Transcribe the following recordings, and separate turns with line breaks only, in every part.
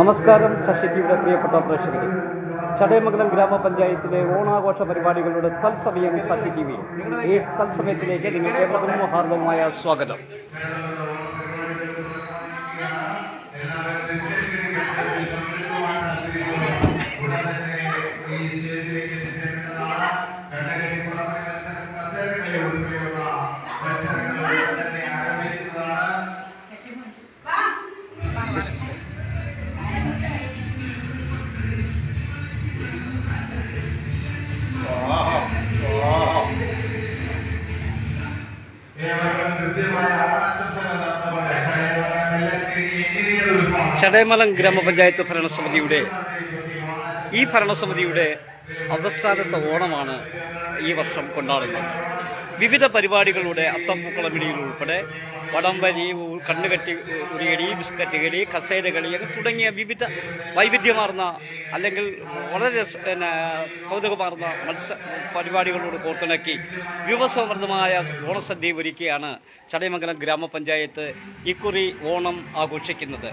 നമസ്കാരം. ശശി ടിവിയുടെ പ്രിയപ്പെട്ട പ്രേക്ഷകരെ ചടയമംഗലം ഗ്രാമപഞ്ചായത്തിലെ ഓണാഘോഷ പരിപാടികളുടെ തത്സമയം ശശി ടി വി ഈ തത്സമയത്തിലേക്ക് നിങ്ങൾക്ക് ഏവർക്കും ഹാർദവമായ സ്വാഗതം. ചടയമംഗലം ഗ്രാമപഞ്ചായത്ത് ഭരണസമിതിയുടെ ഈ ഭരണസമിതിയുടെ അവസാനത്തെ ഓണമാണ് ഈ വർഷം കൊണ്ടാടുന്നത്. വിവിധ പരിപാടികളുടെ അത്തംപൂക്കളമിടിയിൽ ഉൾപ്പെടെ വടംവലി കണ്ണുകെട്ടി ഉരിയടി ബിസ്ക്കറ്റ് കളി കസേര കളി തുടങ്ങിയ വിവിധ വൈവിധ്യമാർന്ന അല്ലെങ്കിൽ വളരെ പിന്നെ കൗതുകമാർന്ന മത്സ പരിപാടികളോട് കോർത്തിണക്കി വിഭവസമൃദ്ധമായ ഓണസദ്യ ഒരുക്കിയാണ് ചടയമംഗലം ഗ്രാമപഞ്ചായത്ത് ഇക്കുറി ഓണം ആഘോഷിക്കുന്നത്.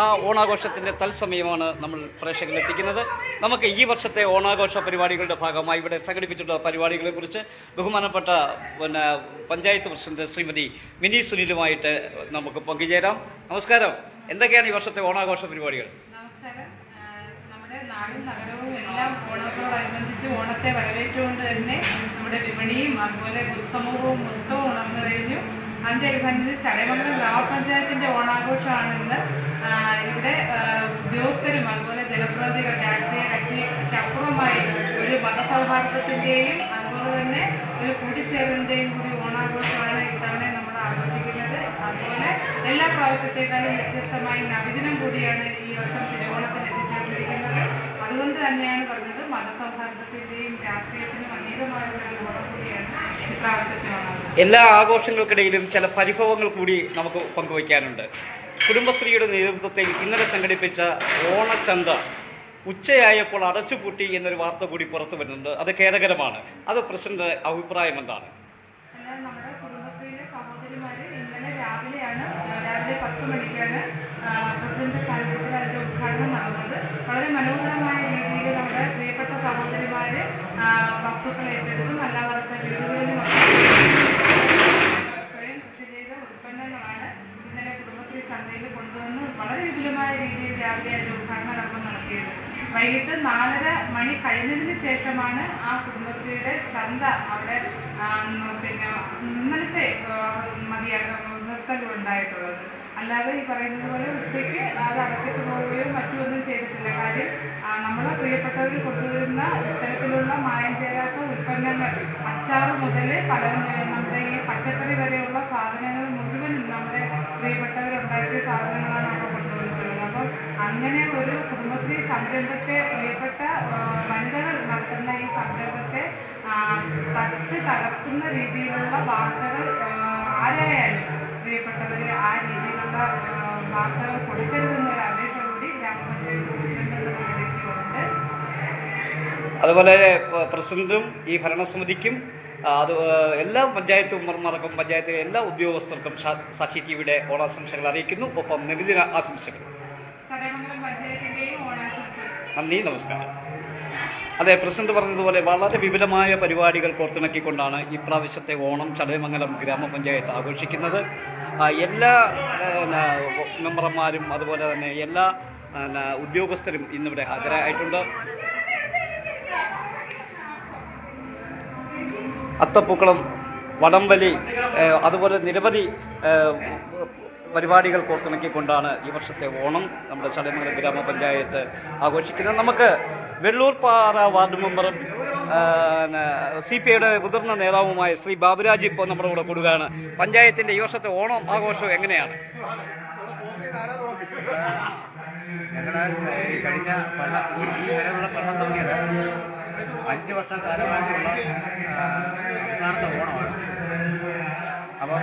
ആ ഓണാഘോഷത്തിന്റെ തത്സമയമാണ് നമ്മൾ പ്രേക്ഷകരിൽ എത്തിക്കുന്നത്. നമുക്ക് ഈ വർഷത്തെ ഓണാഘോഷ പരിപാടികളുടെ ഭാഗമായി ഇവിടെ സംഘടിപ്പിച്ചിട്ടുള്ള പരിപാടികളെക്കുറിച്ച് ബഹുമാനപ്പെട്ട പിന്നെ പഞ്ചായത്ത് പ്രസിഡന്റ് ശ്രീമതി മിനി സുനിലുമായിട്ട് നമുക്ക് പങ്കുചേരാം. നമസ്കാരം. എന്തൊക്കെയാണ് ഈ വർഷത്തെ ഓണാഘോഷ പരിപാടികൾ?
നാടും നഗരവും എല്ലാം ഓണത്തോടനുബന്ധിച്ച് ഓണത്തെ വരവേറ്റുകൊണ്ട് തന്നെ നമ്മുടെ വിപണിയും അതുപോലെ പൊതുസമൂഹവും മൊത്തവും ഉണർന്നു കഴിഞ്ഞു. അതിന്റെ അനുബന്ധിച്ച് ചടയമംഗലം ഗ്രാമപഞ്ചായത്തിന്റെ ഓണാഘോഷമാണ് ഇന്ന് ആ, ഇവിടെ ഉദ്യോഗസ്ഥരും അതുപോലെ ജനപ്രതിനിധികൾ രാഷ്ട്രീയ കക്ഷിക്ക് അപ്പുറമായി ഒരു മതസൗഹാർദ്ദത്തിന്റെയും അതുപോലെ തന്നെ ഒരു കൂടിച്ചേരലിന്റെയും കൂടി ഓണാഘോഷമാണ് ഇത്തവണ നമ്മൾ ആഘോഷിക്കുന്നത്. അതുപോലെ എല്ലാ പ്രാവശ്യത്തെക്കാളും വ്യത്യസ്തമായി നവദിനം കൂടിയാണ് ഈ വർഷം തിരുവോണത്തിന് എത്തിച്ചേർന്നിരിക്കുന്നത്. അതുകൊണ്ട് തന്നെയാണ് പറഞ്ഞത് മതസൗഹാർദ്ദത്തിന്റെയും രാഷ്ട്രീയത്തിനും അതീതമായുള്ള ഒരു ഓണം കൂടിയാണ് ഇപ്രാവശ്യത്തെ ഓണം
എല്ലാ ആഘോഷങ്ങൾക്കിടയിലും ചില പരിഭവങ്ങൾ കൂടി നമുക്ക് പങ്കുവയ്ക്കാനുണ്ട്. കുടുംബശ്രീയുടെ നേതൃത്വത്തിൽ ഇന്നലെ സംഘടിപ്പിച്ച ഓണച്ചന്ത ഉച്ചയായപ്പോൾ അടച്ചുപൂട്ടി എന്നൊരു വാർത്ത കൂടി പുറത്തു വരുന്നുണ്ട്. അത് ഖേദകരമാണ്. അത് പ്രസിഡന്റ് അഭിപ്രായം എന്താണ്?
വളരെ മനോഹരമായ രീതിയിൽ നമ്മുടെ പ്രിയപ്പെട്ട സഹോദരിമാര് വസ്തുക്കൾ ഏറ്റെടുത്തും അല്ലാതെ വീടുകളിലും സ്വയം കൃഷി ചെയ്ത ഉൽപ്പന്നങ്ങളാണ് ഇന്നലെ കുടുംബശ്രീ ചന്തയിൽ കൊണ്ടുവന്ന് വളരെ വിപുലമായ രീതിയിൽ രാവിലെ അതിന്റെ ഉദ്ഘാടന കർമ്മം നടത്തിയത്. വൈകിട്ട് നാലര മണി കഴിഞ്ഞതിന് ശേഷമാണ് ആ കുടുംബശ്രീയുടെ ചന്ത അവിടെ പിന്നെ ഇന്നലത്തെ നിർത്തലുണ്ടായിട്ടുള്ളത് അല്ലാതെ ഈ പറയുന്നത് പോലെ ഉച്ചയ്ക്ക് അത് അടച്ചിട്ട് പോവുകയോ മറ്റൊന്നും ചെയ്തിട്ടില്ല. കാര്യം നമ്മളെ പ്രിയപ്പെട്ടവർ കൊണ്ടുവരുന്ന ഇത്തരത്തിലുള്ള മായം ചേരാത്ത ഉൽപ്പന്നങ്ങൾ അച്ചാറ് മുതൽ പല നമ്മുടെ ഈ പച്ചക്കറി വരെയുള്ള സാധനങ്ങൾ മുഴുവൻ നമ്മുടെ പ്രിയപ്പെട്ടവർ ഉണ്ടാക്കിയ സാധനങ്ങളാണ് നമ്മൾ കൊണ്ടുവന്നിട്ടുള്ളത്. അപ്പം അങ്ങനെ ഒരു കുടുംബശ്രീ സംരംഭത്തെ പ്രിയപ്പെട്ട വനിതകൾ നടത്തുന്ന ഈ സംരംഭത്തെ തച്ച് തകർക്കുന്ന രീതിയിലുള്ള വാർത്തകൾ ആരായാലും പ്രിയപ്പെട്ടവര് ആ രീതിയിലുള്ള വാർത്തകൾ കൊടുക്കരുതെന്നൊരു അപേക്ഷ കൂടി ഗ്രാമപഞ്ചായത്ത്
അതുപോലെ പ്രസിഡന്റും ഈ ഭരണസമിതിക്കും അത് എല്ലാ പഞ്ചായത്ത് മെമ്പർമാർക്കും പഞ്ചായത്തിലെ എല്ലാ ഉദ്യോഗസ്ഥർക്കും സാക്ഷി സാക്ഷി ടിവിയുടെ ഓണാശംസകൾ അറിയിക്കുന്നു. ഒപ്പം നബിദിന ആശംസകൾ നന്ദി നമസ്കാരം. അതെ പ്രസിഡന്റ് പറഞ്ഞതുപോലെ വളരെ വിപുലമായ പരിപാടികൾ കോർത്തിണക്കിക്കൊണ്ടാണ് ഈ പ്രാവശ്യത്തെ ഓണം ചടയമംഗലം ഗ്രാമപഞ്ചായത്ത് ആഘോഷിക്കുന്നത്. എല്ലാ മെമ്പർമാരും അതുപോലെ തന്നെ എല്ലാ ഉദ്യോഗസ്ഥരും ഇന്നിവിടെ ഹാജരായിട്ടുണ്ട്. അത്തപ്പൂക്കളം വടംവലി അതുപോലെ നിരവധി പരിപാടികൾ കോർത്തിണക്കിക്കൊണ്ടാണ് ഈ വർഷത്തെ ഓണം നമ്മുടെ ചടയമംഗലം ഗ്രാമപഞ്ചായത്ത് ആഘോഷിക്കുന്നത്. നമുക്ക് വെള്ളൂർ പാറ വാർഡ് മെമ്പറും സി പി ഐയുടെ മുതിർന്ന നേതാവുമായ ശ്രീ ബാബുരാജ് ഇപ്പോൾ നമ്മുടെ കൂടെ കൂടുകയാണ്. പഞ്ചായത്തിന്റെ ഈ വർഷത്തെ ഓണം ആഘോഷം എങ്ങനെയാണ്?
ഞങ്ങളുടെ ഈ കഴിഞ്ഞ ഭരണസമിതിയുടെ അഞ്ച് വർഷക്കാലമായിട്ടുള്ള കാലമായിട്ടുള്ള അവസാനത്തെ ഓണമാണ്. അപ്പം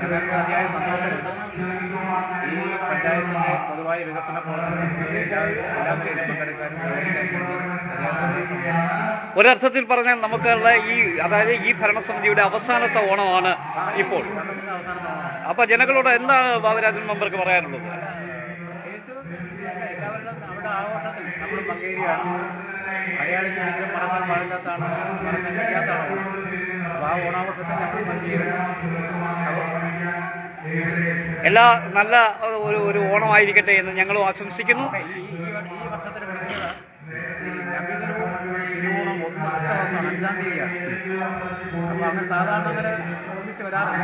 ഞങ്ങൾക്ക് അതിയായ സന്തോഷമുണ്ട്. ഈ പഞ്ചായത്തിന്റെ പൊതുവായ വികസന പ്രവർത്തനങ്ങളിൽ എല്ലാ നിലയിലും പങ്കെടുക്കാനും
ഒരർത്ഥത്തിൽ പറഞ്ഞാൽ നമുക്കുള്ള ഈ അതായത് ഈ ഭരണസമിതിയുടെ അവസാനത്തെ ഓണമാണ് ഇപ്പോൾ. അപ്പൊ ജനങ്ങളോട് എന്താണ് ബാബുരാജൻ മെമ്പർക്ക് പറയാനുള്ളത്?
എല്ലാവരുടെ നമ്മുടെ ആഘോഷത്തിൽ നമ്മൾ പങ്കേരിയാണ് മലയാളിക്ക് ഒരിക്കലും മറക്കാൻ പാടില്ലാത്തതാണ്. മറക്കാൻ കഴിയാത്തതാണ്. അപ്പോൾ ആ ഞങ്ങൾ പങ്കേറും
എല്ലാ നല്ല ഒരു ഒരു ഓണമായിരിക്കട്ടെ എന്ന് ഞങ്ങളും ആശംസിക്കുന്നു.
ഈ ഈ വ- ഈ വർഷത്തിന് പ്രത്യേകത ഈ നബിദിനവും തിരുവോണം ഒന്ന് അഞ്ചാം തീയതിയാണ്. അപ്പോൾ അങ്ങനെ സാധാരണ അങ്ങനെ ഒന്നിച്ച് വരാറില്ല.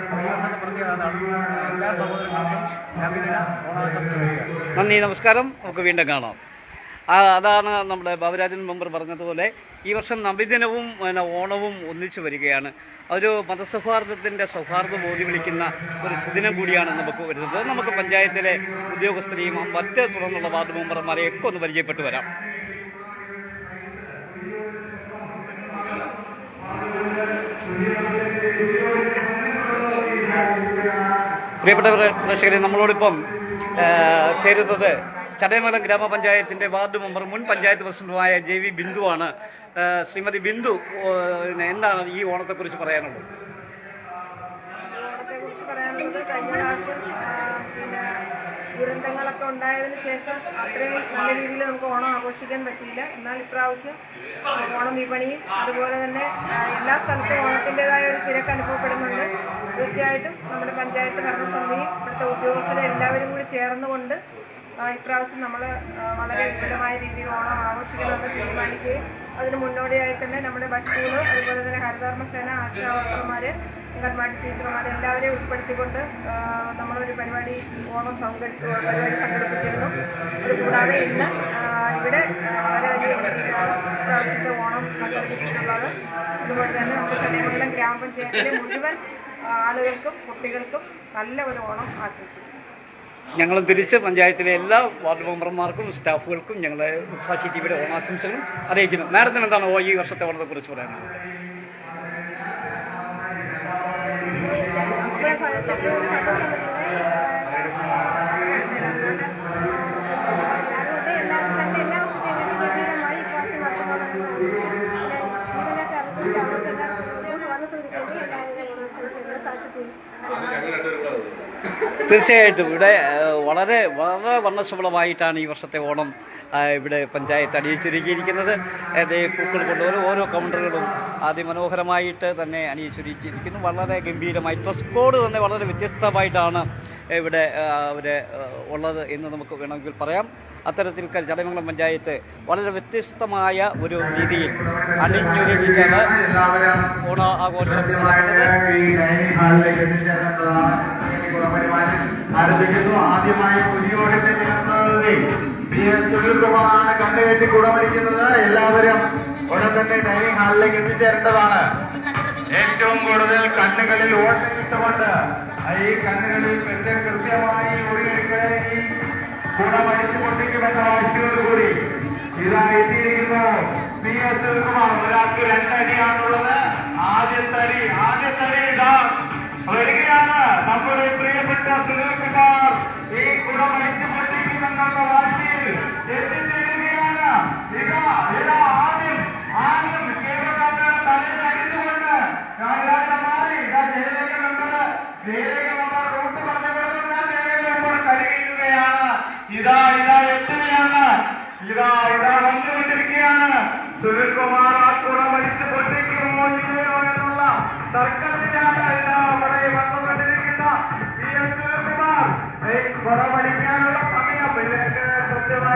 അപ്പോൾ ഈ വർഷത്തെ പ്രത്യേകത അതാണ്. എല്ലാ സഹോദരങ്ങൾക്കും നബിദിന ഓണാശംസ
നന്ദി നമസ്കാരം. നമുക്ക് വീണ്ടും കാണാം. അതാണ് നമ്മുടെ ബാബുരാജൻ മെമ്പർ പറഞ്ഞതുപോലെ ഈ വർഷം നബിദിനവും പിന്നെ ഓണവും ഒന്നിച്ചു വരികയാണ്. ഒരു മതസൗഹാർദ്ദത്തിന്റെ സൗഹാർദ്ദം ബോധി വിളിക്കുന്ന ഒരു സുദിനം കൂടിയാണ് നമുക്ക് വരുന്നത്. നമുക്ക് പഞ്ചായത്തിലെ ഉദ്യോഗസ്ഥരെയും മറ്റ് തുടർന്നുള്ള വാർഡ് മെമ്പർമാരെയൊക്കെ ഒന്ന് പരിചയപ്പെട്ടു വരാം. പ്രിയപ്പെട്ട പ്രേ- പ്രേക്ഷകരെ നമ്മളോടിപ്പം ചേരുന്നത് ചടയമംഗലം ഗ്രാമപഞ്ചായത്തിന്റെ വാർഡ് മെമ്പർ മുൻ പഞ്ചായത്ത് പ്രസിഡന്റുമായ ജെ വി ബിന്ദുവാണ്. ശ്രീമതി ബിന്ദു എന്താണ് ഈ ഓണത്തെക്കുറിച്ച് പറയാനുള്ളത്?
പറയാനുള്ളത് ദുരന്തങ്ങളൊക്കെ ഉണ്ടായതിനു ശേഷം അത്രയും നല്ല രീതിയിൽ നമുക്ക് ഓണം ആഘോഷിക്കാൻ പറ്റിയില്ല. എന്നാൽ ഇപ്രാവശ്യം ഓണം വിപണിയും അതുപോലെ തന്നെ എല്ലാ സ്ഥലത്തും ഓണത്തിന്റെതായ ഒരു തിരക്ക് അനുഭവപ്പെടുന്നുണ്ട്. തീർച്ചയായിട്ടും നമ്മുടെ പഞ്ചായത്ത് ഭരണസമിതിയും ഇവിടുത്തെ ഉദ്യോഗസ്ഥരെ എല്ലാവരും കൂടി ചേർന്നുകൊണ്ട് ഇപ്രാവശ്യം നമ്മൾ വളരെ വിപുലമായ രീതിയിൽ ഓണം ആഘോഷിക്കണമെന്ന് തീരുമാനിക്കുകയും അതിന് മുന്നോടിയായി തന്നെ നമ്മുടെ ബസ് അതുപോലെ തന്നെ ഹരിതകർമ്മസേന ആശാവർക്കർമാർ അംഗൻവാടി ടീച്ചർമാർ എല്ലാവരെയും ഉൾപ്പെടുത്തിക്കൊണ്ട് നമ്മളൊരു പരിപാടി ഓണം സംഘടി പരിപാടി സംഘടിപ്പിച്ചിരുന്നു. അതുകൂടാതെ ഇന്ന് ഇവിടെ വളരെ വലിയ പ്രാവശ്യത്തെ ഓണം സംഘടിപ്പിച്ചിട്ടുള്ളത്. അതുപോലെ തന്നെ നമ്മുടെ ചടയമംഗലം ഗ്രാമപഞ്ചായത്തിലെ മുഴുവൻ ആളുകൾക്കും കുട്ടികൾക്കും നല്ല ഒരു ഓണം ആശംസിക്കുന്നു.
ഞങ്ങളും തിരിച്ച് പഞ്ചായത്തിലെ എല്ലാ വാർഡ് മെമ്പർമാർക്കും സ്റ്റാഫുകൾക്കും ഞങ്ങളെ സാക്ഷി ടി വിയുടെ ഓണാശംസകളും അറിയിക്കുന്നു. മാഡത്തിന് എന്താണ് ഓ- ഈ വർഷത്തെ ഓണത്തെക്കുറിച്ച് പറയാനുള്ളത്?
Thank ചടയമംഗലം ഭരണസമിതിയുടെ അതുകൊണ്ട് എല്ലാവരും നല്ല എല്ലാ വർഷത്തെയും ഗംഭീരമായി ഇപ്രാവശ്യം നടത്തുന്നതാണ് ഇതിനൊക്കെ അറിയിച്ചിട്ട് അവർക്കെല്ലാം ഭരണസമിതിക്ക് എല്ലാവരും സാക്ഷ്യത്തിൽ
തീർച്ചയായിട്ടും. ഇവിടെ വളരെ വളരെ വർണശബളമായിട്ടാണ് ഈ വർഷത്തെ ഓണം ഇവിടെ പഞ്ചായത്ത് അണിയിച്ചൊരുക്കിയിരിക്കുന്നത്. പൂക്കൾ കൊണ്ട് ഓരോ ഓരോ കൗണ്ടറുകളും അതിമനോഹരമായിട്ട് തന്നെ അണിയിച്ചൊരുക്കിയിരിക്കുന്നു. വളരെ ഗംഭീരമായി ഡ്രസ് കോഡ് തന്നെ വളരെ വ്യത്യസ്തമായിട്ടാണ് ഇവിടെ അവർ ഉള്ളത് എന്ന് നമുക്ക് വേണമെങ്കിൽ പറയാം. അത്തരത്തിൽ ചടയമംഗലം പഞ്ചായത്ത് വളരെ വ്യത്യസ്തമായ ഒരു രീതിയിൽ അണിഞ്ഞൊരുക്കിയിട്ടാണ് ഓണ ആഘോഷം
എത്തിച്ചേരേണ്ടതാണ് ആരംഭിക്കുന്നു. ആദ്യമായി പുതിയോടിന്റെ ജനപ്രതിനിധി പി എസ് സുനിൽകുമാറാണ് കണ്ടുകെട്ടി കുടമടിക്കുന്നത് എല്ലാവരും ഉടൻ തന്നെ ഡൈനിങ് ഹാളിലേക്ക് എത്തിച്ചേരേണ്ടതാണ്. ഏറ്റവും കൂടുതൽ കണ്ണുകളിൽ ഓട്ടമിട്ടുകൊണ്ട് ഈ കണ്ണുകളിൽ കൃത്യം കൃത്യമായി ഒഴികെ ഈ കുടമടിച്ചു പൊട്ടിക്കുമെന്ന വാശിയോടുകൂടി ഇതാ എത്തിയിരിക്കുന്നു പി എസ് സുനിൽകുമാർ. ഒരാൾക്ക് രണ്ടടിയാണുള്ളത്. ആദ്യത്തെ അടി ആദ്യത്തെ ഇതാ. വരികയാണ് നമ്മുടെ പ്രിയപ്പെട്ട സുനിൽകുമാർ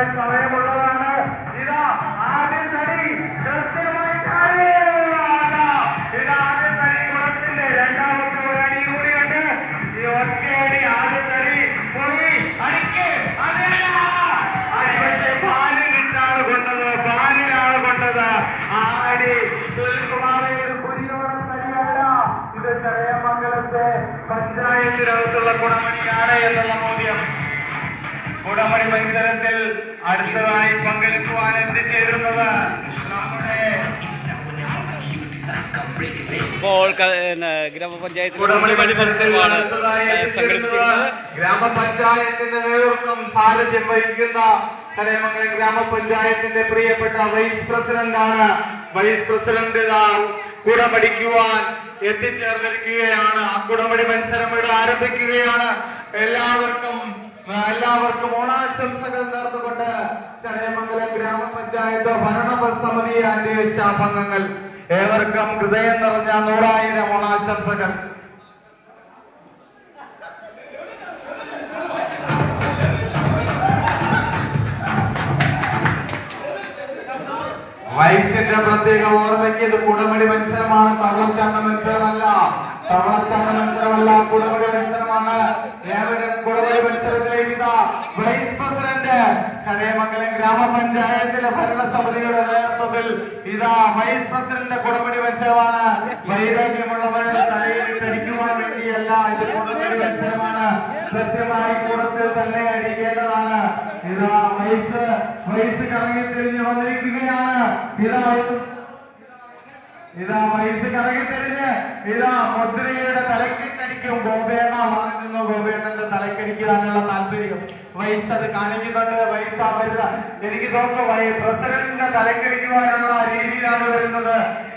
കൃത്യമായി സമയമുള്ളതാണ് ഇതാ ആദ്യം തടി കൃത്യമായി താഴെ. ഇതാ, ഇതാ ആദ്യം തടി കുടത്തിന്റെ രണ്ടാമത്തെ ഒരു അടി കൂടിയുണ്ട് ഈ ഒറ്റയടി ആദ്യം തടി പോയി അടിക്ക് അതല്ല അടി പക്ഷേ പാലിനിട്ടാണ് കൊണ്ടത് പാലിനാണ് കൊണ്ടത് ആടി സുനിൽകുമാറെ ഒരു പുതിയോളം തടിയല്ല ഇത് ചെറിയമംഗലത്തെ പഞ്ചായത്തിനകത്തുള്ള കുടമണിയാണ് എന്നുള്ള ബോധ്യം കുടമണി മത്സരത്തിൽ അടുത്തതായി പങ്കെടുക്കുവാൻ എത്തിച്ചേരുന്നത് നമ്മുടെ
ഇപ്പോൾ
ഗ്രാമപഞ്ചായത്തിന്റെ നേതൃത്വം സാരഥ്യം വഹിക്കുന്ന കരയമംഗലം ഗ്രാമപഞ്ചായത്തിന്റെ പ്രിയപ്പെട്ട വൈസ് പ്രസിഡന്റാണ്. വൈസ് പ്രസിഡന്റ് കുടമടിക്കുവാൻ എത്തിച്ചേർന്നിരിക്കുകയാണ്. ആ കുടമടി മത്സരം ഇവിടെ ആരംഭിക്കുകയാണ്. എല്ലാവർക്കും എല്ലാവർക്കും ഓണാശംസകൾ നേർന്നുകൊണ്ട് ചടയമംഗലം ഗ്രാമപഞ്ചായത്ത് ഭരണസമിതി ആൻഡ് സ്റ്റാഫ് അംഗങ്ങൾ ഏവർക്കും ഹൃദയം നിറഞ്ഞ നൂറായിരം ഓണാശംസകൾ. വയസ്സിന്റെ പ്രത്യേക ഓർമ്മയ്ക്ക് ഇത് കുടമടി മത്സരമാണ്. തവളച്ചാട്ട മത്സരമല്ല. തവളച്ചാട്ട മത്സരമല്ല കുടമടി മത്സരമാണ് ഏവരും കുടമടി മത്സരത്തിലേക്ക് ഇതാ വൈസ് പ്രസിഡന്റ് ചടയമംഗലം ഗ്രാമപഞ്ചായത്തിലെ ഭരണസമിതിയുടെ നേതൃത്വത്തിൽ ഇതാ വൈസ് പ്രസിഡന്റ് കുടമടി മത്സരമാണ് വൈരാഗ്യമുള്ളവർ തലയിലിട്ടടിക്കുവാൻ വേണ്ടിയല്ല ഇത് കുടമണി മത്സരമാണ് കൃത്യമായി കൂടത്തിൽ തന്നെ അടിക്കേണ്ടതാണ്. ഇതാ വൈസ് വൈസ് കറങ്ങി തിരിഞ്ഞ് വന്നിരിക്കുകയാണ്. ഇതാ ഇതാ വൈസ് കറങ്ങി തിരിഞ്ഞ് ഇതാ മുദ്രയുടെ തലക്കിട്ടടിക്കും. ഗോപേണ മാറി നിന്നു. ഗോപേണന്റെ തലക്കടിക്കാനുള്ള താല്പര്യം. വയസ്സ് അത് കാണിക്കുന്നുണ്ട് വൈസ് വരുന്ന എനിക്ക് തോന്നുന്നു വൈ പ്രസിഡന്റിന്റെ തലക്കടിക്കുവാനുള്ള രീതിയിലാണ് വരുന്നത്.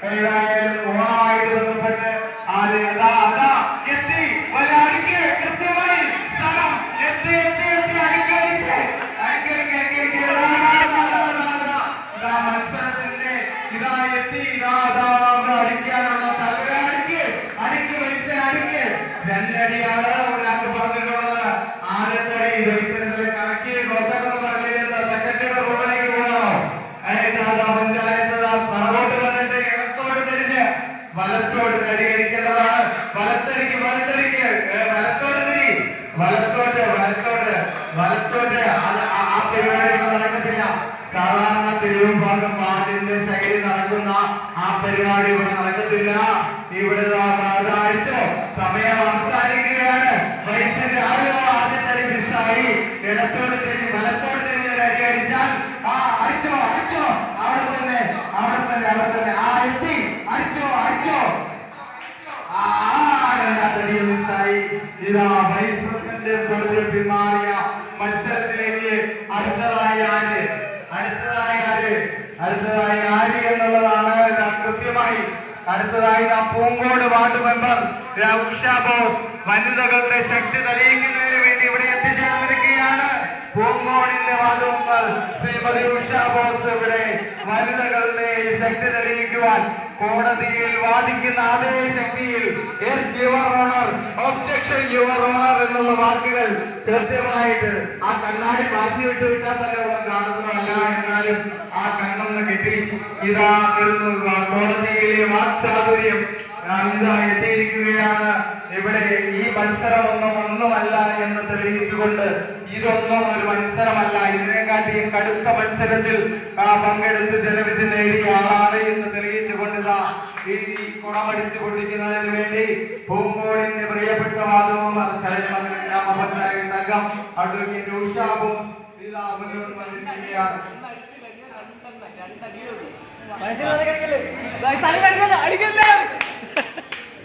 ഏതായാലും ഓണമായിട്ട് ബന്ധപ്പെട്ട് ആര് അതാ അതാ എത്തി ഒരടിക്ക് കൃത്യമായി സ്ഥലം എത്തി എത്തി എത്തി അടിക്ക് അടിക്ക് അടിക്ക് അടിക്ക് അടിക്ക് അടിക്ക് ഇതാ, ഇതാ, ഇതാ, ഇതാ, ഇതാ. ഇതാ മത്സരത്തിന്റെ ഇതാ എത്തി ഇതാ ഇതാ അവിടെ അടിക്കാനുള്ള തകര അടിക്ക് അടിക്ക് വയസ്സ് അടിക്ക് രണ്ടടിയാണ് ഒരാൾക്ക് പറഞ്ഞിട്ടുള്ളത് ആദ്യത്തെ അടി വൈദ്യുതത്തിലെ കറക്കി ഗോത്തകം പറഞ്ഞിരുന്ന സെക്രട്ടറിയുടെ റൂമിലേക്ക് പോകണോ അതാ പഞ്ചായത്ത് ദാ തറവോട്ട് വന്നിട്ട് ഇടത്തോട്ട് തിരിഞ്ഞ് വലത്തോട്ട് അടിയടിക്കേണ്ടതാണ് വലത്തടിക്ക് വലത്തടിക്ക് ഏ, വലത്തോട്ട് തിരി വലത്തോട്ട് വലത്തോട്ട് വലത്തോട്ട് അത് ആ- ആ പരിപാടി ഇവിടെ നടക്കത്തില്ല സാധാരണ തിരുവും ഭാഗം പാട്ടിന്റെ സൈഡിൽ നടക്കുന്ന ആ പരിപാടി ഇവിടെ നടക്കത്തില്ല ഇവിടെ അത് സമയം അവസാനിക്കുകയാണ്. വയസ്സിൽ രാവിലെ ആദ്യം തന്നെ മിസ്സായി. ഇടത്തോട്ട് തിരിഞ്ഞ് മലത്തോട് തിരിഞ്ഞ് ഒരു അടി അടിച്ചാൽ ആ അടിച്ചോ അടിച്ചോ. അവിടെ തന്നെ അവിടെ തന്നെ അവിടെ തന്നെ. ആ എത്തി. അടിച്ചോ അടിച്ചോ. ആ രണ്ടാമത്തെ മിസ്സായി. ഇതാ വൈസ് പിന്മാറിയ മത്സരത്തിലേക്ക് അടുത്തതായി ആര്? അടുത്തതായി ആര്? അടുത്തതായി ആര് എന്നുള്ളതാണ് കൃത്യമായി അടുത്തതായി നാം പൂങ്കോട് വാർഡ് മെമ്പർ ഉഷ ബോസ്. വനിതകളുടെ ശക്തി തെളിയിക്കുന്നതിന് വാർഡ് മെമ്പർ ശ്രീമതി ഉഷ ബോസ് ഇവിടെ വനിതകളുടെ ശക്തി തെളിയിക്കുവാൻ കോടതിയിൽ വാദിക്കുന്ന അതേ ശക്തിയിൽ yes your honour objection your honour എന്നുള്ള വാക്കുകൾ കൃത്യമായിട്ട് ആ കണ്ണാടി മാറ്റി വിട്ടു വിട്ടാൽ തന്നെ ഒന്നും കാണുന്നതല്ല. എന്നാലും ആ കണ്ണൊന്ന് കിട്ടി. ഇതാ വരുന്നു കോടതിയിലെ വാക്ചാതുര്യം ഇതാ എത്തിയിരിക്കുകയാണ്. ഇവിടെ ഈ മത്സരം ഒന്നും ഒന്നുമല്ല എന്ന് തെളിയിച്ചുകൊണ്ട് ഇതൊന്നും ഒരു മത്സരമല്ല. ഇതിനെക്കാട്ടിയും കടുത്ത മത്സരത്തിൽ പങ്കെടുത്ത് ജനവിധി നേടിയ ആളാണ് എന്ന് തെളിയിച്ചുകൊണ്ട് ഇതാ ഈ കുണമടിച്ചു കൊണ്ടിരിക്കുന്നതിന് വേണ്ടി പൂങ്കോടിന്റെ പ്രിയപ്പെട്ട വാദവും ഗ്രാമപഞ്ചായത്ത് അംഗം അഡ്വക്കേറ്റ് ഉഷാബും ഇതാ മുന്നോട്ട് വന്നിരിക്കുകയാണ്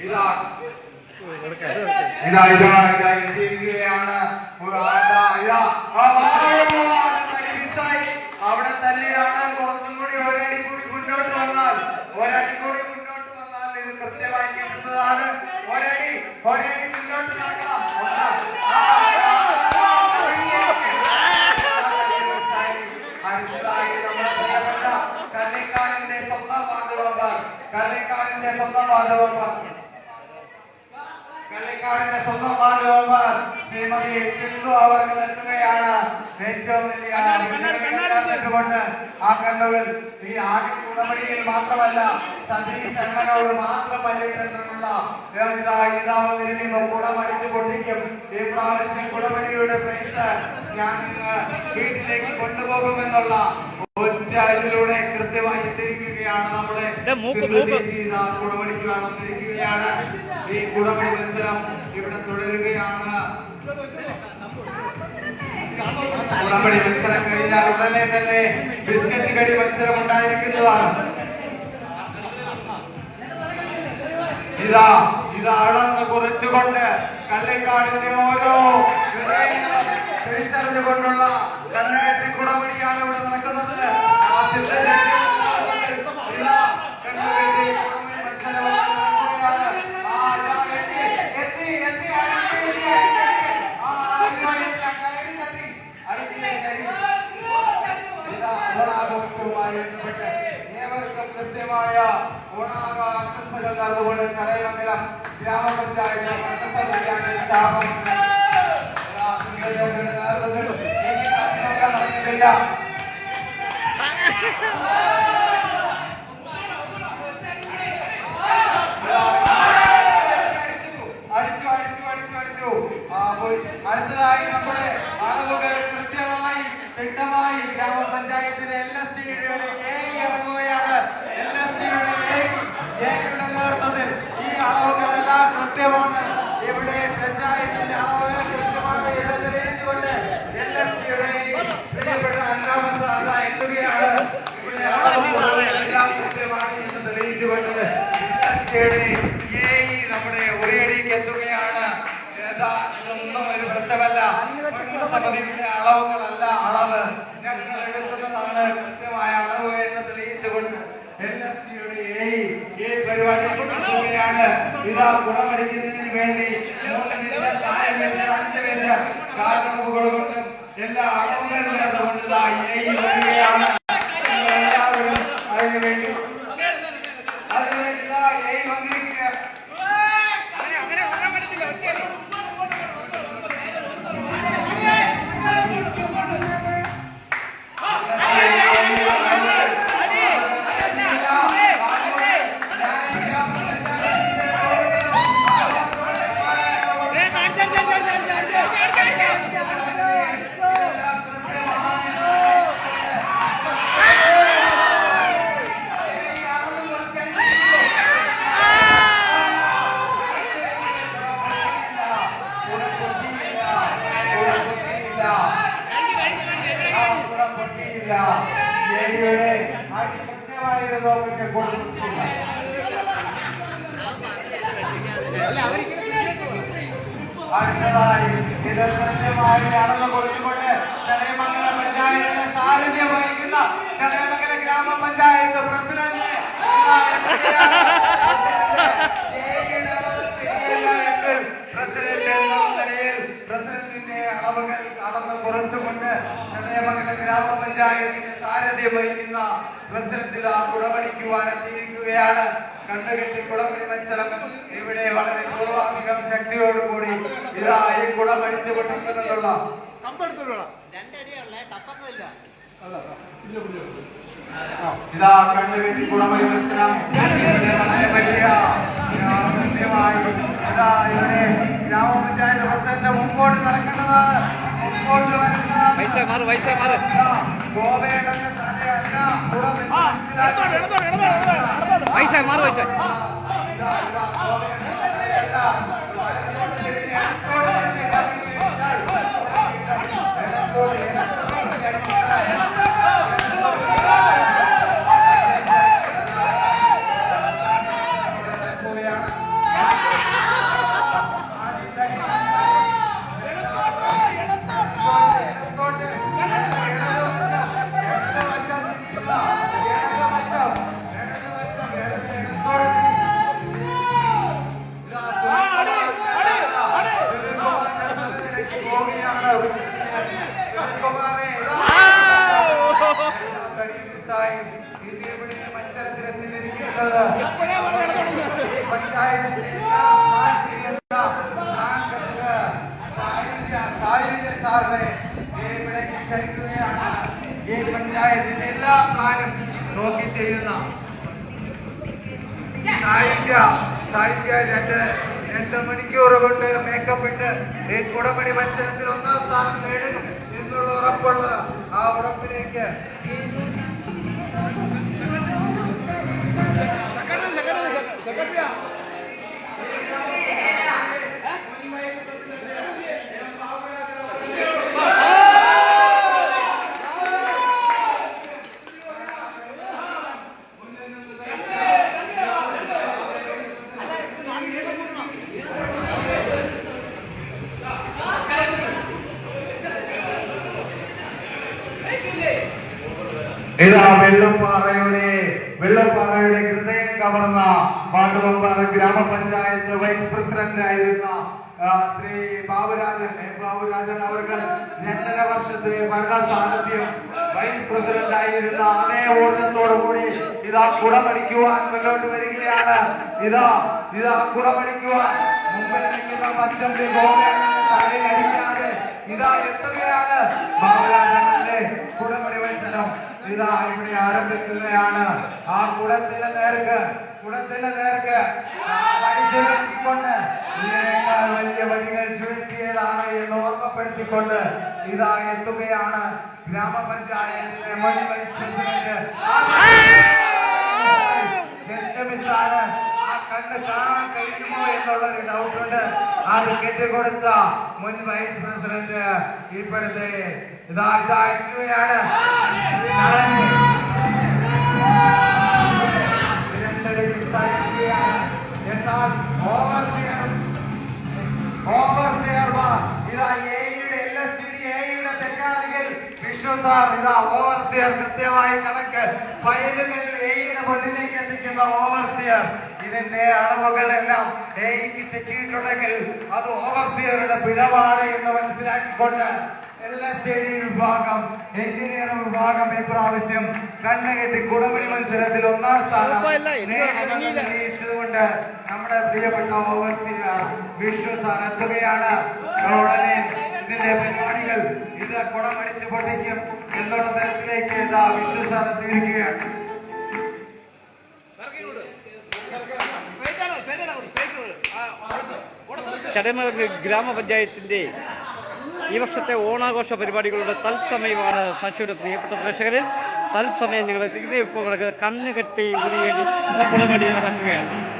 ഇതാ ഇതാ ഇതാ ഇതാ മിസ്സായി. അവിടെ തന്നെയാണ് കുറച്ചും കൂടി ഒരടി കൂടി മുന്നോട്ട് വന്നാൽ ഒരടി കൂടി മുന്നോട്ട് വന്നാൽ ഇത് കൃത്യമായി കിട്ടുന്നതാണ് ഒരടി ഒരടി മുന്നോട്ട് നടക്കണം അടുത്തതായി നമ്മുടെ പ്രിയപ്പെട്ട കള്ളിക്കാടിന്റെ സ്വന്തം വാർഡ് കള്ളിക്കാടിന്റെ സ്വന്തം വാർഡ് കള്ളിക്കാടിന്റെ സ്വന്തം മാനവന്മാർ ശ്രീമതി സിന്ധു അവർ എത്തുകയാണ് ഏറ്റവും വലിയ കൊണ്ട് ആ കണ്ണുകൾ ഈ ആകെ മാത്രമല്ല മാത്രം പല്ലിട്ടിട്ടുള്ള ഇതാ ഇതാവ് വരുമ്പോൾ കുടമടിച്ച് പൊട്ടിക്കും. ഈ പ്രാവശ്യം കുടമടിയുടെ പൈസ ഞാൻ വീട്ടിലേക്ക് കൊണ്ടുപോകുമെന്നുള്ള ഒറ്റ ഇതിലൂടെ കൃത്യമായി തിരിക്കുകയാണ് നമ്മുടെ ഈ കുടമണി മത്സരം ഇവിടെ തുടരുകയാണ്. കുടമണി മത്സരം കഴിഞ്ഞാൽ ഉടനെ തന്നെ ബിസ്ക്കറ്റ് കടി മത്സരം ഉണ്ടായിരിക്കുന്നതാണ് ഇതാ ഇത് അളന്ന് കുറിച്ചുകൊണ്ട് കല്ലേക്കാടിന്റെ ഓരോ തിരിച്ചറിഞ്ഞുകൊണ്ടുള്ള കണ്ണുകെട്ടി കുടമണിയാണ് ഇവിടെ നടക്കുന്നത്. ആ സിദ്ധചേച്ചി ഇതാ കണ്ണുകെട്ടി കുടമണി മത്സരം നടക്കുകയാണ്. ആ, ഇതാ എത്തി, എത്തി, എത്തി, അടുത്ത് എത്തി, അടുത്ത് എത്തി. ആ, ഇതാ എത്തി, ആ കയറി തട്ടി, കൃത്യമായ ഓണാഘോഷാശംസകൾ നേർന്നുകൊണ്ട് ചടയമംഗലം ഗ്രാമപഞ്ചായത്ത് കുഞ്ഞുങ്ങളുടെ നേതൃത്വത്തിൽ നടക്കുന്നില്ല കൃത്യമാണ് ഇവിടെ പഞ്ചായത്തിന്റെ അളവുകൾ കൃത്യമാണ് എന്ന് തെളിയിച്ചുകൊണ്ട് എൽ എസ് ടിയുടെ പ്രിയപ്പെട്ട അഞ്ചാമത് സാധാ എത്തുകയാണ്. ഇവിടെ അളവുകളെല്ലാം കൃത്യമാണ് എന്ന് തെളിയിച്ചുകൊണ്ട് LSD യുടെ ഏഴ് നമ്മുടെ ഒരേടിക്ക് എത്തുകയാണ്. ഇതൊന്നും ഒരു പ്രശ്നമല്ല. സമിതിയുടെ അളവുകളല്ല അളവ്. ഞങ്ങൾ എടുക്കുന്നതാണ് കൃത്യമായ അളവ് എന്ന് തെളിയിച്ചുകൊണ്ട് എൽ എസ് ടിയുടെ ഈ പരിപാടി എത്തുകയാണ്. இதா குணமடைகிறது வேண்டி காரணம் கொடுக்கும் எல்லா அகமுடன் ஒன்றுதான் അടുത്തതായി ഇത് കൃത്യമായി അളന്ന് കൊടുത്തുകൊണ്ട് ചടയമംഗല പഞ്ചായത്തിന്റെ സാരഥ്യം വഹിക്കുന്ന ചടയമംഗല ഗ്രാമപഞ്ചായത്ത് പ്രസിഡന്റ് ഏയുടെ അളവ് ശരിയല്ല പ്രസിഡന്റ് എന്ന നിലയിൽ പ്രസിഡന്റിന്റെ അളവുകൾ അളന്ന് കുറച്ചുകൊണ്ട് ചടയമംഗല ഗ്രാമപഞ്ചായത്തിന്റെ സാരഥ്യം വഹിക്കുന്ന പ്രസിഡന്റ് ആ കുടമണിക്കുവാൻ എത്തിയിരിക്കുകയാണ്. കണ്ടുകെട്ടി കുടമണി മത്സരം ഇവിടെ വളരെ പൂർവാധികം ശക്തിയോടുകൂടി ഇതാ ഈ കുടമണിച്ചു കൊണ്ടിരിക്കുന്നുള്ള ഇതാ കണ്ടുകെട്ടി കുടമണി മത്സരം. ഗ്രാമപഞ്ചായത്ത് പ്രസിഡന്റ് മുമ്പോട്ട് നടക്കേണ്ടതാണ്
വൈസ മാറ് വൈസ മാറ്.
തലയല്ല
മാറ് വൈസ നോക്കി ചെയ്യുന്ന സാഹിത്യ സാഹിത്യ രണ്ട് രണ്ട് മണിക്കൂർ കൊണ്ട് മേക്കപ്പ് ഇട്ട് ഈ കുടമണി മത്സരത്തിൽ ഒന്നാം സ്ഥാനം നേടും എന്നുള്ള ഉറപ്പുള്ള ആ ഉറപ്പിലേക്ക്. ഇതാ വെള്ളപ്പാറയുടെ വെള്ളപ്പാറയുടെ ഹൃദയം കവർന്ന പാട്ടുപമ്പാറ ഗ്രാമപഞ്ചായത്ത് വൈസ് പ്രസിഡന്റ് ആയിരുന്ന ശ്രീ ബാബുരാജൻ. ബാബുരാജൻ അവർക്ക് രണ്ടര വർഷത്തെ ഭരണ സാന്നിധ്യം
വൈസ് പ്രസിഡന്റ് ആയിരുന്ന അതേ ഊർജത്തോടു കൂടി ഇതാ കുടമടിക്കുവാൻ മുന്നോട്ട് വരികയാണ് ഇതാ ഇതാ കുടമടിക്കുവാൻ മുമ്പിൽ നിൽക്കുന്ന മച്ചമ്പി ഗോവ തലയിൽ ഇതാ എത്തുകയാണ് ബാബുരാജന്റെ കുടമുടി മത്സരം ഇതാ ഇവിടെ ആരംഭിക്കുകയാണ്. ആ കുടത്തിന്റെ നേർക്ക് കുടത്തിന്റെ നേർക്ക്. ചുരുക്കിക്കൊണ്ട് ഇതിനേക്കാൾ വലിയ വഴികൾ ചുരുക്കിയതാണ് എന്ന് ഓർമ്മപ്പെടുത്തിക്കൊണ്ട് ഇതാ എത്തുകയാണ് ഗ്രാമപഞ്ചായത്തിലെ മുൻ വൈസ് കണ്ണ് കാണാൻ കഴിയുമോ എന്നുള്ളൊരു ഡൗട്ടുണ്ട് അത് കെട്ടിക്കൊടുത്ത മുൻ വൈസ് പ്രസിഡന്റ് ഇപ്പോഴത്തെ ഇതാ ഇതായിരിക്കുകയാണ് എന്നാൽ ഓവർ ഓവർസിയർമാർ ഇതാ വിഷ്ണു സാർ ഇതാ ഓവർസിയർ കൃത്യമായി കണക്ക് ഫയലുകൾ എയുടെ മുന്നിലേക്ക് എത്തിക്കുന്ന ഓവർസിയർ ഇതിന്റെ അളവുകളെല്ലാം എയ്ക്ക് തെറ്റിയിട്ടുണ്ടെങ്കിൽ അത് ഓവർസിയറുടെ പിഴവാണ് എന്ന് മനസ്സിലാക്കിക്കൊണ്ട് എല്ലാ സ്റ്റേഡിയം വിഭാഗം എഞ്ചിനീയറിംഗ് വിഭാഗം ഇപ്രാവശ്യം കണ്ണുകെട്ടി കുടമണി മത്സരത്തിൽ ഒന്നാം സ്ഥാനം. കൊണ്ട് നമ്മുടെ പ്രിയപ്പെട്ട ഓവർസിയർ വിഷ്ണു സാർ എത്തുകയാണ് ഉടനെ ഇതിന്റെ പരിപാടികൾ ഇത് കുടമടിച്ച് പൊട്ടിക്കും എന്നുള്ള തരത്തിലേക്ക് ഇതാ തീരുകയാണ്.
ചടയമംഗലം ഗ്രാമപഞ്ചായത്തിന്റെ ഈ വർഷത്തെ ഓണാഘോഷ പരിപാടികളുടെ തത്സമയമാണ് സാക്ഷിയുടെ പ്രിയപ്പെട്ട പ്രേക്ഷകരിൽ തത്സമയം ഞങ്ങൾ ഇപ്പോൾ കണ്ണുകെട്ടി ഉരുകേണ്ടി കുളമടി നടക്കുകയാണ്.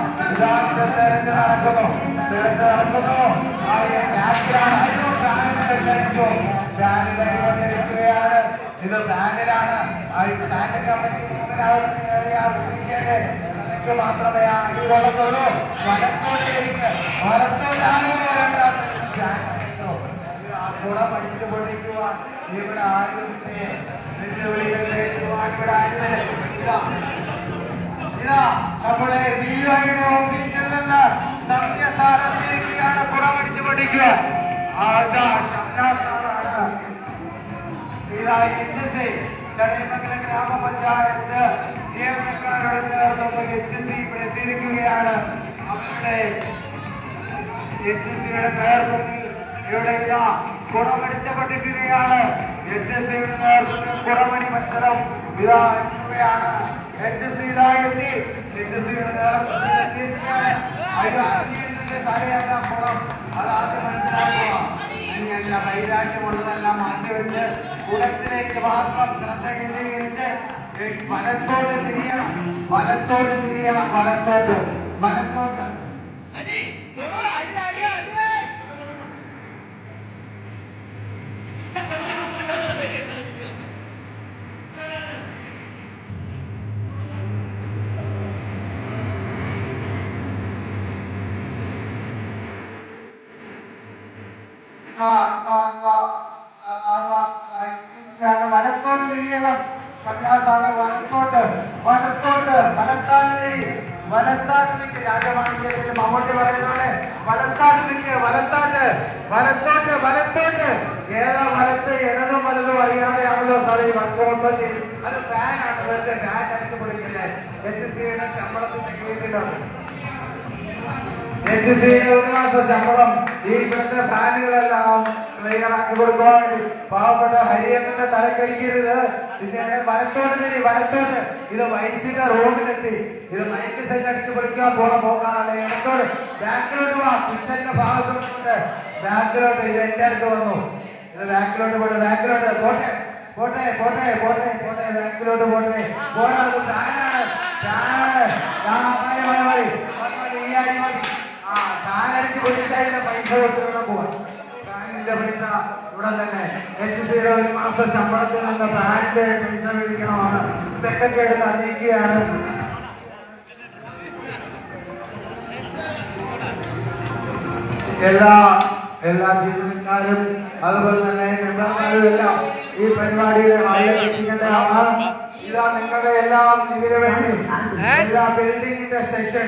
തെരഞ്ഞ് നടക്കുന്നു തെരഞ്ഞ് നടക്കുന്നു ആ ബാങ്കിലാണ് അയ്യോ ബാങ്കിൽ കഴിച്ചു ബാനിൽ അടികൊണ്ടിരിക്കുകയാണ് ഇത്. ബാനിലാണ് ആ ഈ ബാങ്ക് കമ്പനി എനിക്ക് മാത്രമേ ആ അടി കൊള്ളുന്നുള്ളൂ വലത്തോട്ടേക്ക് വലത്തോട്ടാണ് ആ കുട പൊടിക്കുവാൻ ഇവിടെ ആരും ഇവിടെ ആരും നമ്മുടെ ഡിഒയുടെ ഓഫീസിൽ നിന്ന് സത്യസാരത്തിലേക്കാണ് കുടമടിച്ചു പഠിക്കുക. ചടയമംഗലം ഗ്രാമപഞ്ചായത്ത് ജീവനക്കാരുടെ നേതൃത്വത്തിൽ എച്ച് സി ഇവിടെ എത്തിയിരിക്കുകയാണ് അവരുടെ എച്ച് സിയുടെ നേതൃത്വത്തിൽ ഇവിടെ കുടമടിച്ച പഠിക്കുകയാണ്. എച്ച് സിയുടെ നേതൃത്വത്തിൽ കുടമണി മത്സരം ഇതാ എത്തുകയാണ് അതിന്റെ അധികത്തിന്റെ തലയല്ല കുളം അതാദ്യം മനസ്സിലാക്കുക. ഇങ്ങനെയുള്ള വൈരാഗ്യമുള്ളതെല്ലാം മാറ്റിവെച്ച് കുളത്തിലേക്ക് മാത്രം ശ്രദ്ധ കേന്ദ്രീകരിച്ച് വലത്തോട് തിരിയണം. വലത്തോട് തിരിയണം. വലത്തോട്ട്. വലത്തോട്ട് ആ, ആ, ആ, ആ, ആ, ആ, ഇതാണ് വലത്തോട്ട് തിരിയണം കന്യാസാണ് വലത്തോട്ട് വലത്തോട്ട് വലത്താണിരി രാജമാണിക്യത്തിൽ മമ്മൂട്ടി വലത്താട്ട് നിൽക്കുക വലത്താട്ട് വലത്തോട്ട് വലത്തോട്ട്. ഏതാ വലത്ത് ഇടതും വലതും അറിയാതെയാണല്ലോ സാറേ മത്സരത്തിൽ അത് ഫാനാണ് വെറുതെ ഫാൻ അടിച്ചു പൊളിക്കില്ലേ. എച്ച് സിയുടെ ശമ്പളത്തിന്റെ കീഴിലാണ് എച്ച് സിയുടെ ഒരു മാസം ശമ്പളം ഈ ഇവിടുത്തെ ഫാനുകളെല്ലാം ക്ലിയർ ആക്കി കൊടുക്കാൻ വേണ്ടി പാവപ്പെട്ട ഹരിയണ്ണന്റെ തലക്കടിക്കരുത്. ഇതിനെ വലത്തോട്ട് തിരി വലത്തോട്ട്. ഇത് വയസ്സിന്റെ റോഡിലെത്തി. ഇത് മൈക്ക് സൈഡ് അടിച്ചു പൊളിക്കാൻ പോണ പോക്കാണല്ലേ. ഇടത്തോട് ബാക്കിലോട്ട് വാ. കിച്ചന്റെ ഭാഗത്തോട്ട് ബാക്കിലോട്ട്. ഇത് എന്റെ അടുത്ത് വന്നു. ഇത് ബാക്കിലോട്ട് പോട്ടെ ബാക്കിലോട്ട്. പോട്ടെ. പോട്ടെ പോട്ടെ പോട്ടെ പോട്ടെ. ബാക്കിലോട്ട് പോട്ടെ. പോരാ അത്. മതി, മതി, ഈ അടി ആ പോലീസുകാരുടെ പൈസ കൊടുക്കണം പോവാൻ. ബാങ്കിന്റെ പൈസ ഉടൻ തന്നെ എച്ച് സിയുടെ ഒരു മാസ ശമ്പളത്തിൽ നിന്ന് ബാങ്കിന്റെ പൈസ മേടിക്കണമെന്ന് സെക്രട്ടറിയുടെ അറിയിക്കുകയാണ്. എല്ലാ എല്ലാ ജീവനക്കാരും അതുപോലെ തന്നെ മെമ്പർമാരും എല്ലാം ഈ പരിപാടിയിലെ ആളെത്തിക്കേണ്ടതാണ് ഇതാ നിങ്ങളുടെ എല്ലാം ഇതിനു വേണ്ടി. എല്ലാ ബിൽഡിങ്ങിന്റെ സെക്ഷൻ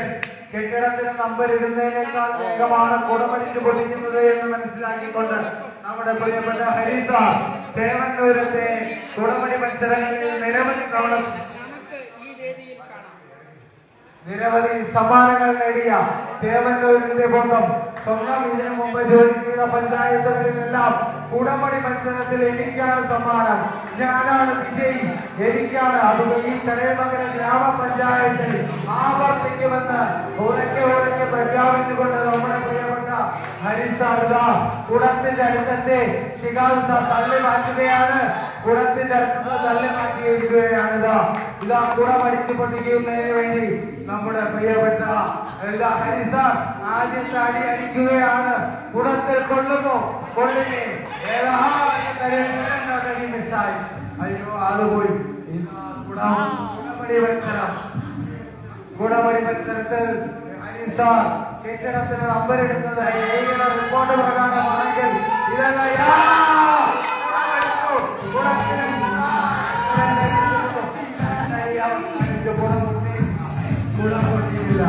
കെട്ടിടത്തിന് നമ്പർ ഇടുന്നതിനേക്കാൾ വേഗമാണ് കുടമടിച്ച് പൊട്ടിക്കുന്നത് എന്ന് മനസ്സിലാക്കിക്കൊണ്ട് നമ്മുടെ പ്രിയപ്പെട്ട ഹരീസ തേവന്നൂരത്തെ കുടമടി മത്സരങ്ങളിൽ നിരവധി തവണ നിരവധി സമ്മാനങ്ങൾ നേടിയ തേവന്നൂരിന്റെ ബന്ധം സ്വന്തം ഇതിനു മുമ്പ് ജോലി ചെയ്ത പഞ്ചായത്തുകളിലെല്ലാം കുടമണി മത്സരത്തിൽ എനിക്കാണ് സമ്മാനം. ഞാനാണ് വിജയി. എനിക്കാണ് അതുകൊണ്ട് ഈ ചടയമംഗലം ഗ്രാമപഞ്ചായത്തിൽ ആവർത്തിക്കുമെന്ന് ഉറക്കെ ഉറക്കെ പ്രഖ്യാപിച്ചുകൊണ്ട് നമ്മുടെ പ്രിയപ്പെട്ട ഹരിസാറിത കുടത്തിന്റെ അടുത്തത്തെ സാർ തള്ളി മാറ്റുകയാണ്. കുടത്തിന്റെ അടുത്തത്തെ തള്ളി മാറ്റിയിരിക്കുകയാണ് ഇതാ ഇതാ കുടം അടിച്ചു പൊട്ടിക്കുന്നതിന് വേണ്ടി നമ്മുടെ പ്രിയപ്പെട്ട ഇതാ ഹരിസർ ആദ്യത്തെ അടി അടിക്കുകയാണ്. കുടത്തിൽ കൊള്ളുമോ? കൊള്ളിനെ ഏതാ? മിസ്സായി. അയ്യോ അത് പോയി. കുടം. കുടമണി മത്സരം കുടമണി മത്സരത്തിൽ ഹരിസാർ കെട്ടിടത്തിന് നമ്പർ എടുത്തത് ഏയുടെ റിപ്പോർട്ട് പ്രകാരമാണെങ്കിൽ ഇതല്ല യാ! ഗുണമെടുത്തു. ഗുണത്തിന് അവസാനിച്ച് ഗുണം പൊട്ടി. ഗുണം പൊട്ടിയില്ല.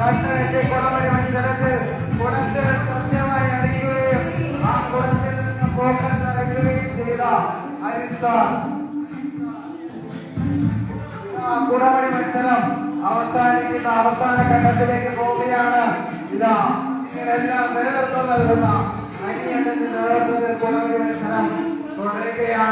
കണ്ണടച്ച് ഗുണമണി മത്സരത്തിൽ ഗുണത്തിൽ കൃത്യമായി അടിക്കുകയും ആ ഗുണത്തിൽ നിന്ന് പോക്കൽ നടക്കുകയും ചെയ്ത ഹരിസാർ ആ കുടമണി മത്സരം അവസാനിക്കുന്ന അവസാന ഘട്ടത്തിലേക്ക് പോവുകയാണ് ഇതാ ഇങ്ങനെല്ലാം നേതൃത്വം നൽകുന്ന അനിയന്റെ നേതൃത്വത്തിൽ കുടമണി മത്സരം തുടരുകയാണ്.